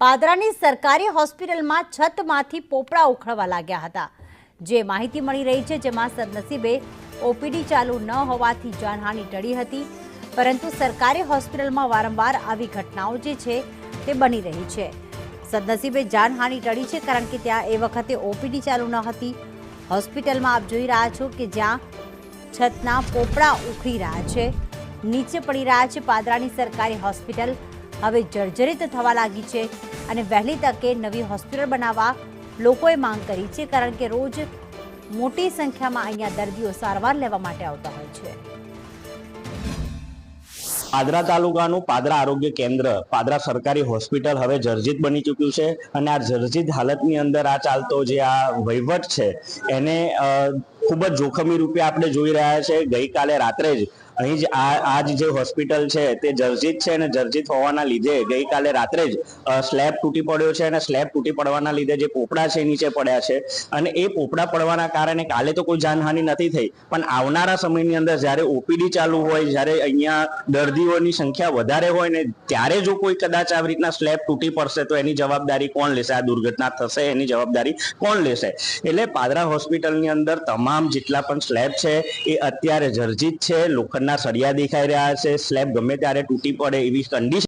પાદરાની સરકારી હોસ્પિટલમાં છતમાંથી પોપડા ઉખડવા લાગ્યા હતા. જે માહિતી મળી રહી છે, જેમાં સદનસીબે ઓપીડી ચાલુ ન હોવાથી જાનહાનિ ટળી હતી. પરંતુ સરકારી હોસ્પિટલમાં વારંવાર આવી ઘટનાઓ જે છે, તે બની રહી છે. સદનસીબે જાનહાનિ ટળી છે, કારણ કે ત્યાં એ વખતે ઓપીડી ચાલુ ન હતી. હોસ્પિટલમાં આપ જોઈ રહ્યા છો કે જ્યાં છતના પોપડા ઉખડી રહ્યા છે, નીચે પડી રહ્યા છે પાદરાની સરકારી હોસ્પિટલ. હવે જર્જરિત થવા લાગી છે અને વહેલી તકે નવી હોસ્પિટલ બનાવવા લોકોએ માંગ કરી છે કારણ કે રોજ મોટી સંખ્યામાં અહીંયા દર્દીઓ સારવાર લેવા માટે આવતા હોય છે. પાદરા તાલુકાનું પાદરા આરોગ્ય કેન્દ્ર, પાદરા સરકારી હોસ્પિટલ હવે જર્જિત બની ચૂક્યું છે અને આ જર્જિત હાલતની અંદર આ ચાલતો જે આ વહીવટ છે, એને ખૂબ જ જોખમી રૂપે આપણે જોઈ રહ્યા છે. ગઈકાલે રાત્રે જ અહીં જ આ આ જ હોસ્પિટલ છે તે જર્જિત છે અને જર્જિત હોવાના લીધે ગઈકાલે રાત્રે જ સ્લેબ તૂટી પડ્યો છે અને સ્લેબ તૂટી પડવાના લીધે જે પોપડા છે નીચે પડ્યા છે. અને એ પોપડા પડવાના કારણે કાલે તો કોઈ જાનહાનિ નથી થઈ. પણ આવનારા સમયની અંદર જ્યારે ઓપીડી ચાલુ હોય, જ્યારે અહીંયા દર્દીઓની સંખ્યા વધારે હોય ને ત્યારે જો કોઈ કદાચ આવી રીતના સ્લેબ તૂટી પડશે તો એની જવાબદારી કોણ લેશે? આ દુર્ઘટના થશે, એની જવાબદારી કોણ લેશે? એટલે પાદરા હોસ્પિટલની અંદર તમામ જેટલા પણ સ્લેબ છે એ અત્યારે જર્જિત છે લોખંડના સળિયા દેખાઈ રહ્યા છે સ્લેબ ગમે ત્યારે તૂટી પડે એવી કન્ડિશન